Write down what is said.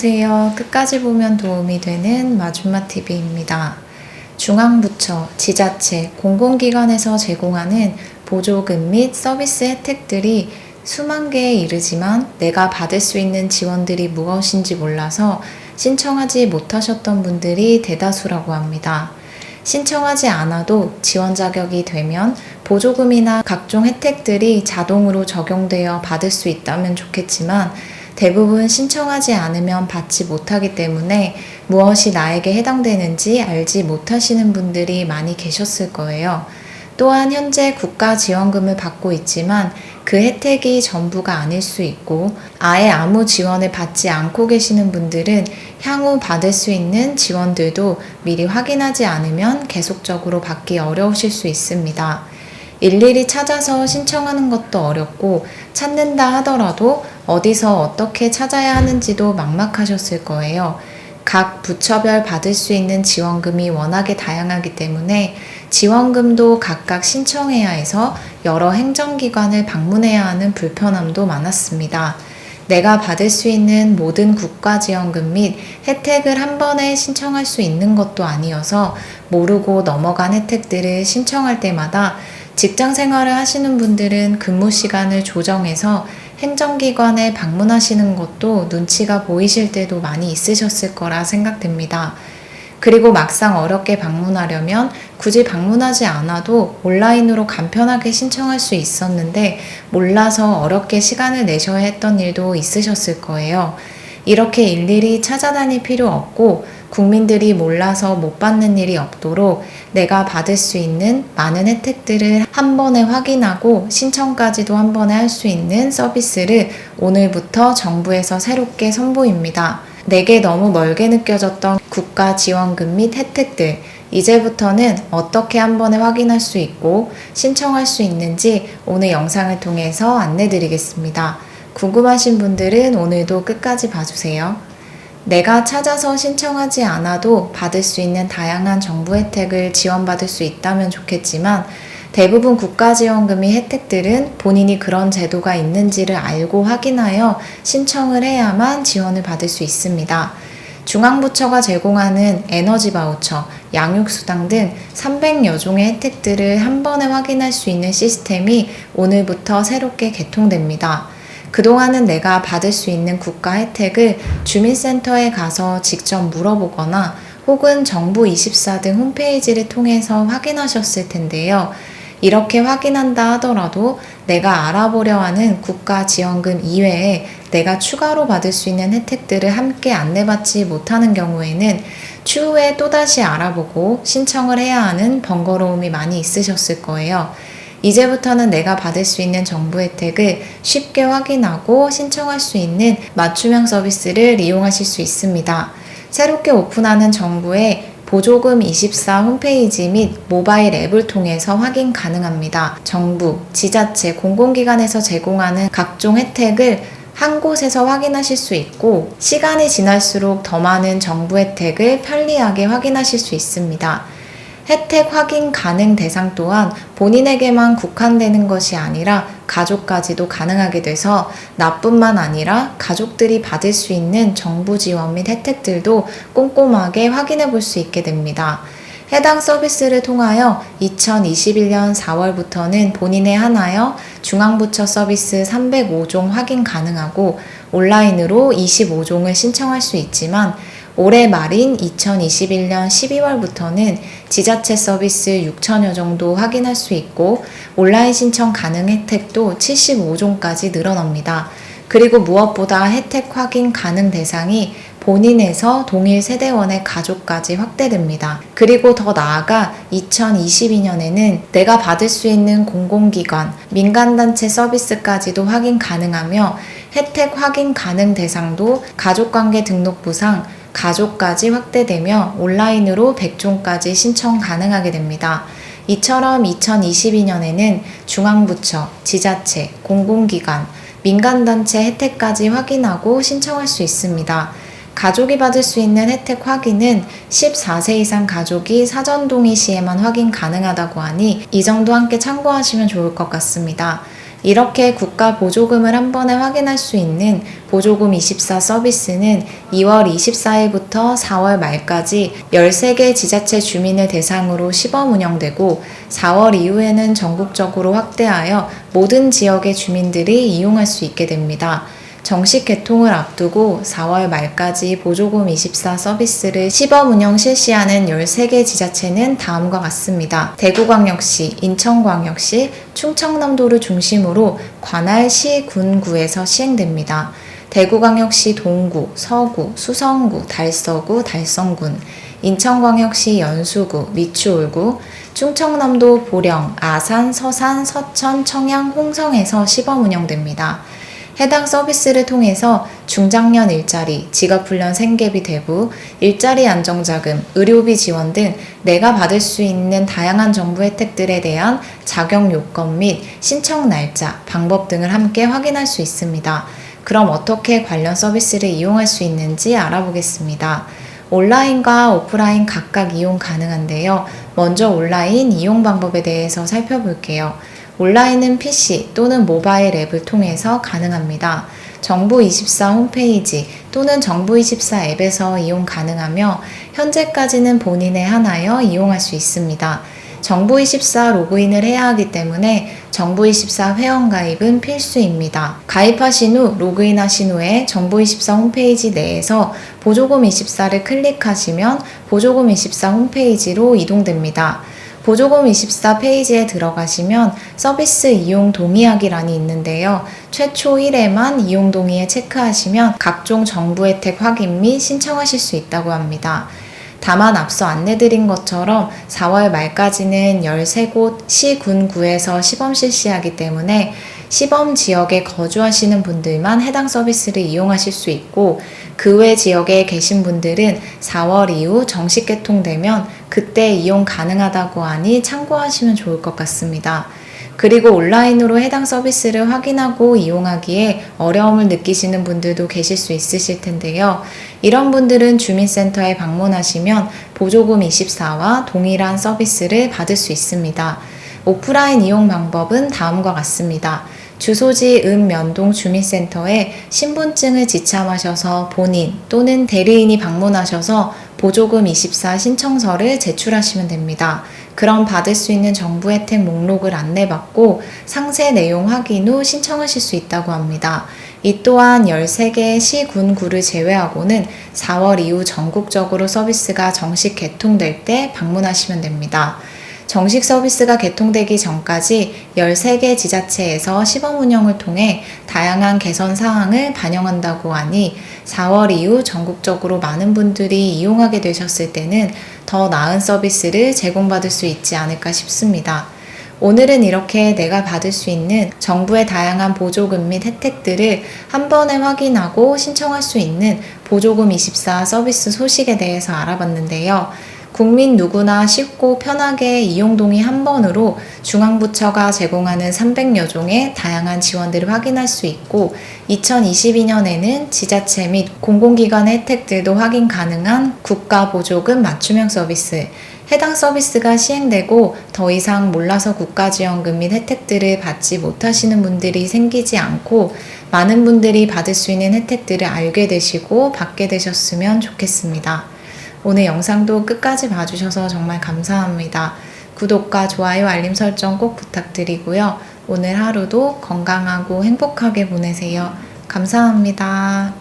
안녕하세요. 끝까지 보면 도움이 되는 마줌마 TV입니다. 중앙부처, 지자체, 공공기관에서 제공하는 보조금 및 서비스 혜택들이 수만 개에 이르지만 내가 받을 수 있는 지원들이 무엇인지 몰라서 신청하지 못하셨던 분들이 대다수라고 합니다. 신청하지 않아도 지원 자격이 되면 보조금이나 각종 혜택들이 자동으로 적용되어 받을 수 있다면 좋겠지만 대부분 신청하지 않으면 받지 못하기 때문에 무엇이 나에게 해당되는지 알지 못하시는 분들이 많이 계셨을 거예요. 또한 현재 국가 지원금을 받고 있지만 그 혜택이 전부가 아닐 수 있고 아예 아무 지원을 받지 않고 계시는 분들은 향후 받을 수 있는 지원들도 미리 확인하지 않으면 계속적으로 받기 어려우실 수 있습니다. 일일이 찾아서 신청하는 것도 어렵고 찾는다 하더라도 어디서 어떻게 찾아야 하는지도 막막하셨을 거예요. 각 부처별 받을 수 있는 지원금이 워낙에 다양하기 때문에 지원금도 각각 신청해야 해서 여러 행정기관을 방문해야 하는 불편함도 많았습니다. 내가 받을 수 있는 모든 국가 지원금 및 혜택을 한 번에 신청할 수 있는 것도 아니어서 모르고 넘어간 혜택들을 신청할 때마다 직장 생활을 하시는 분들은 근무 시간을 조정해서 행정기관에 방문하시는 것도 눈치가 보이실 때도 많이 있으셨을 거라 생각됩니다. 그리고 막상 어렵게 방문하려면 굳이 방문하지 않아도 온라인으로 간편하게 신청할 수 있었는데 몰라서 어렵게 시간을 내셔야 했던 일도 있으셨을 거예요. 이렇게 일일이 찾아다닐 필요 없고 국민들이 몰라서 못 받는 일이 없도록 내가 받을 수 있는 많은 혜택들을 한 번에 확인하고 신청까지도 한 번에 할 수 있는 서비스를 오늘부터 정부에서 새롭게 선보입니다. 내게 너무 멀게 느껴졌던 국가 지원금 및 혜택들, 이제부터는 어떻게 한 번에 확인할 수 있고 신청할 수 있는지 오늘 영상을 통해서 안내 드리겠습니다. 궁금하신 분들은 오늘도 끝까지 봐주세요. 내가 찾아서 신청하지 않아도 받을 수 있는 다양한 정부 혜택을 지원받을 수 있다면 좋겠지만 대부분 국가지원금이 혜택들은 본인이 그런 제도가 있는지를 알고 확인하여 신청을 해야만 지원을 받을 수 있습니다. 중앙부처가 제공하는 에너지 바우처, 양육수당 등 300여 종의 혜택들을 한 번에 확인할 수 있는 시스템이 오늘부터 새롭게 개통됩니다. 그동안은 내가 받을 수 있는 국가 혜택을 주민센터에 가서 직접 물어보거나 혹은 정부 24 등 홈페이지를 통해서 확인하셨을 텐데요. 이렇게 확인한다 하더라도 내가 알아보려 하는 국가 지원금 이외에 내가 추가로 받을 수 있는 혜택들을 함께 안내받지 못하는 경우에는 추후에 또다시 알아보고 신청을 해야 하는 번거로움이 많이 있으셨을 거예요. 이제부터는 내가 받을 수 있는 정부 혜택을 쉽게 확인하고 신청할 수 있는 맞춤형 서비스를 이용하실 수 있습니다. 새롭게 오픈하는 정부의 보조금 24 홈페이지 및 모바일 앱을 통해서 확인 가능합니다. 정부, 지자체, 공공기관에서 제공하는 각종 혜택을 한 곳에서 확인하실 수 있고 시간이 지날수록 더 많은 정부 혜택을 편리하게 확인하실 수 있습니다. 혜택 확인 가능 대상 또한 본인에게만 국한되는 것이 아니라 가족까지도 가능하게 돼서 나뿐만 아니라 가족들이 받을 수 있는 정부 지원 및 혜택들도 꼼꼼하게 확인해 볼 수 있게 됩니다. 해당 서비스를 통하여 2021년 4월부터는 본인에 한하여 중앙부처 서비스 305종 확인 가능하고 온라인으로 25종을 신청할 수 있지만 올해 말인 2021년 12월부터는 지자체 서비스 6천여 정도 확인할 수 있고 온라인 신청 가능 혜택도 75종까지 늘어납니다. 그리고 무엇보다 혜택 확인 가능 대상이 본인에서 동일 세대원의 가족까지 확대됩니다. 그리고 더 나아가 2022년에는 내가 받을 수 있는 공공기관, 민간단체 서비스까지도 확인 가능하며 혜택 확인 가능 대상도 가족관계 등록부상 가족까지 확대되며 온라인으로 100종까지 신청 가능하게 됩니다. 이처럼 2022년에는 중앙부처, 지자체, 공공기관, 민간단체 혜택까지 확인하고 신청할 수 있습니다. 가족이 받을 수 있는 혜택 확인은 14세 이상 가족이 사전 동의 시에만 확인 가능하다고 하니 이 정도 함께 참고하시면 좋을 것 같습니다. 이렇게 국가 보조금을 한 번에 확인할 수 있는 보조금 24 서비스는 2월 24일부터 4월 말까지 13개 지자체 주민을 대상으로 시범 운영되고 4월 이후에는 전국적으로 확대하여 모든 지역의 주민들이 이용할 수 있게 됩니다. 정식 개통을 앞두고 4월 말까지 보조금 24 서비스를 시범 운영 실시하는 13개 지자체는 다음과 같습니다. 대구광역시, 인천광역시, 충청남도를 중심으로 관할 시, 군, 구에서 시행됩니다. 대구광역시 동구, 서구, 수성구, 달서구, 달성군, 인천광역시 연수구, 미추홀구, 충청남도 보령, 아산, 서산, 서천, 청양, 홍성에서 시범 운영됩니다. 해당 서비스를 통해서 중장년 일자리, 직업훈련 생계비 대부, 일자리 안정자금, 의료비 지원 등 내가 받을 수 있는 다양한 정부 혜택들에 대한 자격 요건 및 신청 날짜, 방법 등을 함께 확인할 수 있습니다. 그럼 어떻게 관련 서비스를 이용할 수 있는지 알아보겠습니다. 온라인과 오프라인 각각 이용 가능한데요. 먼저 온라인 이용 방법에 대해서 살펴볼게요. 온라인은 PC 또는 모바일 앱을 통해서 가능합니다. 정부24 홈페이지 또는 정부24 앱에서 이용 가능하며 현재까지는 본인의 하나여 이용할 수 있습니다. 정부24 로그인을 해야 하기 때문에 정부24 회원 가입은 필수입니다. 가입하신 후 로그인하신 후에 정부24 홈페이지 내에서 보조금 24를 클릭하시면 보조금 24 홈페이지로 이동됩니다. 보조금 24 페이지에 들어가시면 서비스 이용 동의하기란이 있는데요. 최초 1회만 이용 동의에 체크하시면 각종 정부 혜택 확인 및 신청하실 수 있다고 합니다. 다만 앞서 안내드린 것처럼 4월 말까지는 13곳 시, 군, 구에서 시범 실시하기 때문에 시범 지역에 거주하시는 분들만 해당 서비스를 이용하실 수 있고 그 외 지역에 계신 분들은 4월 이후 정식 개통되면 그때 이용 가능하다고 하니 참고하시면 좋을 것 같습니다. 그리고 온라인으로 해당 서비스를 확인하고 이용하기에 어려움을 느끼시는 분들도 계실 수 있으실 텐데요. 이런 분들은 주민센터에 방문하시면 보조금 24와 동일한 서비스를 받을 수 있습니다. 오프라인 이용 방법은 다음과 같습니다. 주소지 읍 면동 주민센터에 신분증을 지참하셔서 본인 또는 대리인이 방문하셔서 보조금 24 신청서를 제출하시면 됩니다. 그럼 받을 수 있는 정부 혜택 목록을 안내받고 상세 내용 확인 후 신청하실 수 있다고 합니다. 이 또한 13개 시, 군, 구를 제외하고는 4월 이후 전국적으로 서비스가 정식 개통될 때 방문하시면 됩니다. 정식 서비스가 개통되기 전까지 13개 지자체에서 시범 운영을 통해 다양한 개선 사항을 반영한다고 하니 4월 이후 전국적으로 많은 분들이 이용하게 되셨을 때는 더 나은 서비스를 제공받을 수 있지 않을까 싶습니다. 오늘은 이렇게 내가 받을 수 있는 정부의 다양한 보조금 및 혜택들을 한 번에 확인하고 신청할 수 있는 보조금 24 서비스 소식에 대해서 알아봤는데요. 국민 누구나 쉽고 편하게 이용 동의 한 번으로 중앙부처가 제공하는 300여 종의 다양한 지원들을 확인할 수 있고 2022년에는 지자체 및 공공기관의 혜택들도 확인 가능한 국가보조금 맞춤형 서비스 해당 서비스가 시행되고 더 이상 몰라서 국가지원금 및 혜택들을 받지 못하시는 분들이 생기지 않고 많은 분들이 받을 수 있는 혜택들을 알게 되시고 받게 되셨으면 좋겠습니다. 오늘 영상도 끝까지 봐주셔서 정말 감사합니다. 구독과 좋아요, 알림 설정 꼭 부탁드리고요. 오늘 하루도 건강하고 행복하게 보내세요. 감사합니다.